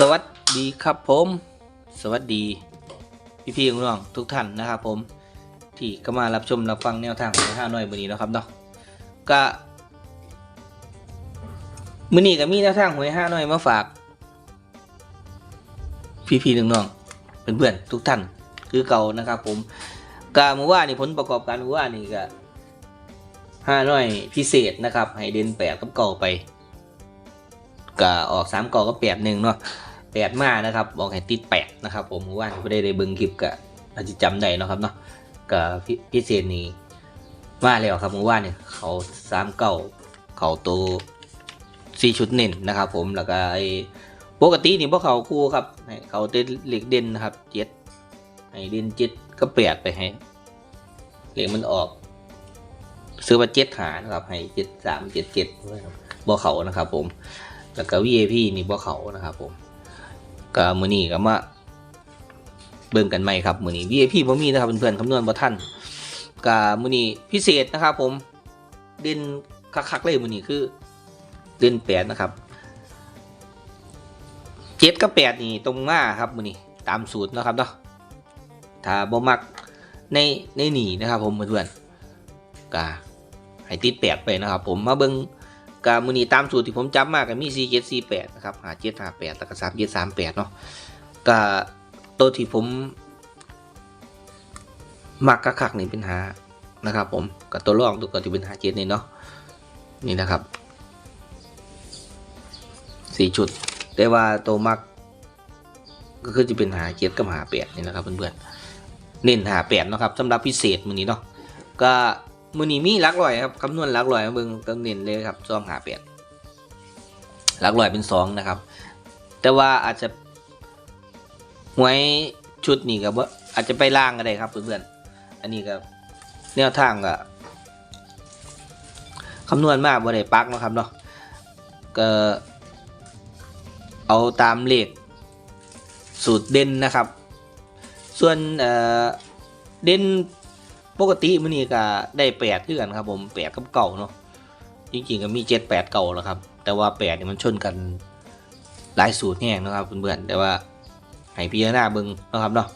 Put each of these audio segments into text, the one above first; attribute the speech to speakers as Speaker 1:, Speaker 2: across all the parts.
Speaker 1: สวัสดีครับผม สวัสดี พี่พี่น้องทุกท่านนะครับผม ที่ก็มารับชมรับฟังแนวทางของห้าน้อยมือนี้นะครับเนาะก็มือนี้ก็มีแนวทางหวยห้าน้อยมาฝาก พี่พี่น้องๆเพื่อนทุกท่านคือเก่านะครับ ผมกาเมื่อว่านนี่ผลประกอบการเมื่อว่านนี่ก็ห้าน้อยพิเศษนะครับให้เด่นแปดกับเก่าไปก็ออกสามเก่าก็แปดหนึ่งเนาะ แปดมานะครับบอกให้ติดแปดนะครับ ผมเมื่าไม่ได้ได้เบิ่งคลิปกะอาจจะจำได้เนาะครับเนาะกับพิเศษนี้มาแล้วครับเมื่อวานเนี่ยเขาสามเก้าเขาโตสี่ชุดเน้นนะครับ ผมแล้วก็ไอ้ปกตินี่พวกเขาคู่ครับให้เขาเต้นเหล็กเด่นนะครับเจ็ดให้เด่นเจ็ดก็แปดไปให้เหล็กมันออก ซื้อมาเจ็ดหานะครับ ให้เจ็ดสามเจ็ดเจ็ดบ่เขานะครับ ผม แล้วก็ VAP นี่บ่เขานะครับ ผม ก็มือนี้ก็มาเบิ่งกันใหม่ครับมือนี้ VIP บ่มีนะครับเพื่อนๆคำนวณบ่ทันก็มือนี้พิเศษนะครับ ผมเด่นคักๆเลยมือนี้คือเด่นแปดนะครับเจ็ดกับแปดนี่ตรงมาครับมือนี้ตามสูตรนะครับเนาะถ้าบ่มักในในหนีนะครับ ผมเพื่อนๆก็ให้ติดแปดไปนะครับ ผมมาเบิ่ง กามือนีตามสูตรที่ผมจำมากับมี4 7 4 8นะครับหา7 5 8แล้วก็3 7 3 8เนาะกาตัวที่ผมมักกะคักนี่เป็นหานะครับผมกับตัวรองตัวก็จะเป็นหาเจ็ดนี่เนาะนี่นะครับสี่ชุด แต่ว่าตัวมักก็คือจะเป็นหาเจ็ดกับหาแปดนี่นะครับเพื่อนๆเน้นหาแปดนะครับสำหรับพิเศษมือนี้เนาะก็ มือนี้มีหลักร้อยครับคำนวณหลักร้อยเบิ่งต้องเน้นเลยครับซองหาแปดหลักร้อยเป็นสองนะครับ แต่ว่าอาจจะหวยชุดนี้กับว่าอาจจะไปล่างก็ได้ครับเพื่อนๆอันนี้ก็แนวทางก็คำนวณมากบ่ได้ปักนะครับเนาะก็เอาตามเลขสูตรเด่นนะครับ ส่วนเเด่น ปกติมื้อนี้ก็ได้แปดคือกันครับผมแปดกับเก่าเนาะจริงๆก็มีเจ็ดแปดเก่าแล้วครับ แต่ว่าแปดเนี่ยมันชนกันหลายสูตรแห้งนะครับเพื่อนๆแต่ว่าให้พิจารณาเบิ่งนะครับเนาะ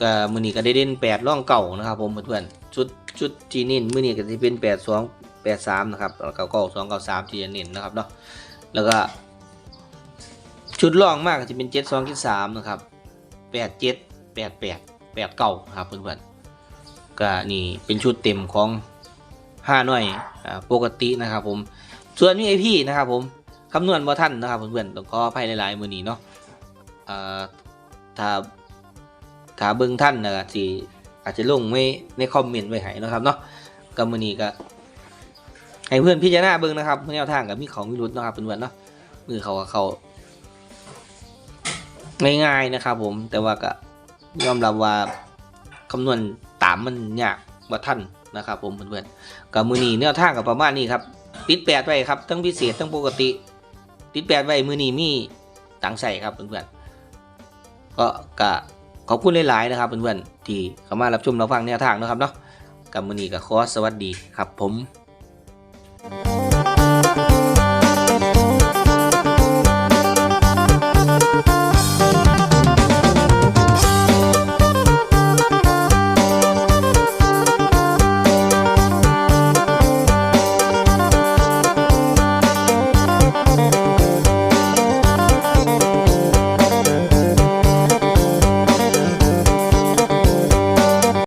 Speaker 1: ก็มื้อนี้ก็ได้เด่นแปดร่องเก่านะครับ ผมเพื่อนๆชุดชุดจีนินมื้อนี้ก็จะเป็นแปดสองแปดสามนะครับแล้วก็เก้าสองเก้าสามที่จะเน้นนะครับเนาะแล้วก็ชุดร่องมากจะเป็นเจ็ดสองเจ็ดสามนะครับแปดเจ็ดแปดแปดแปดเก้าครับเพื่อนๆ ก็นี่เป็นชุดเต็มของห้าหน่วยปกตินะครับผมส่วน VIP นะครับผมคำนวณบ่ท่านนะครับเพื่อนๆต้องขออภัยหลาย ๆ มือนี้เนาะถ้าถ้าเบิ่งท่านนะครับสิอาจจะลงไว้ในคอมเมนต์ไว้ให้นะครับเนาะก็มือนี้ก็ให้เพื่อนพิจารณาเบิ่งนะครับแนวทางกับมีเขามีรุดนะครับเพื่อนๆเนาะมือเขาเขาง่ายๆนะครับผมแต่ว่าก็ยอมรับว่าคำนวณามมันยากว่าท่านนะครับ ผมเพื่อนๆกับมือนีแนวทางกับประมาณนี้ครับติดแปดไว้ครับทั้งพิเศษทั้งปกติ ติดแปดไว้มือนีมีตังใส่ครับเพื่อนๆก็กะขอบคุณหลายๆนะครับเพื่อนๆที่เข้ามารับชมรับฟังแนวทางนะครับเนาะกับมือนีกับคอสสวัสดีครับผม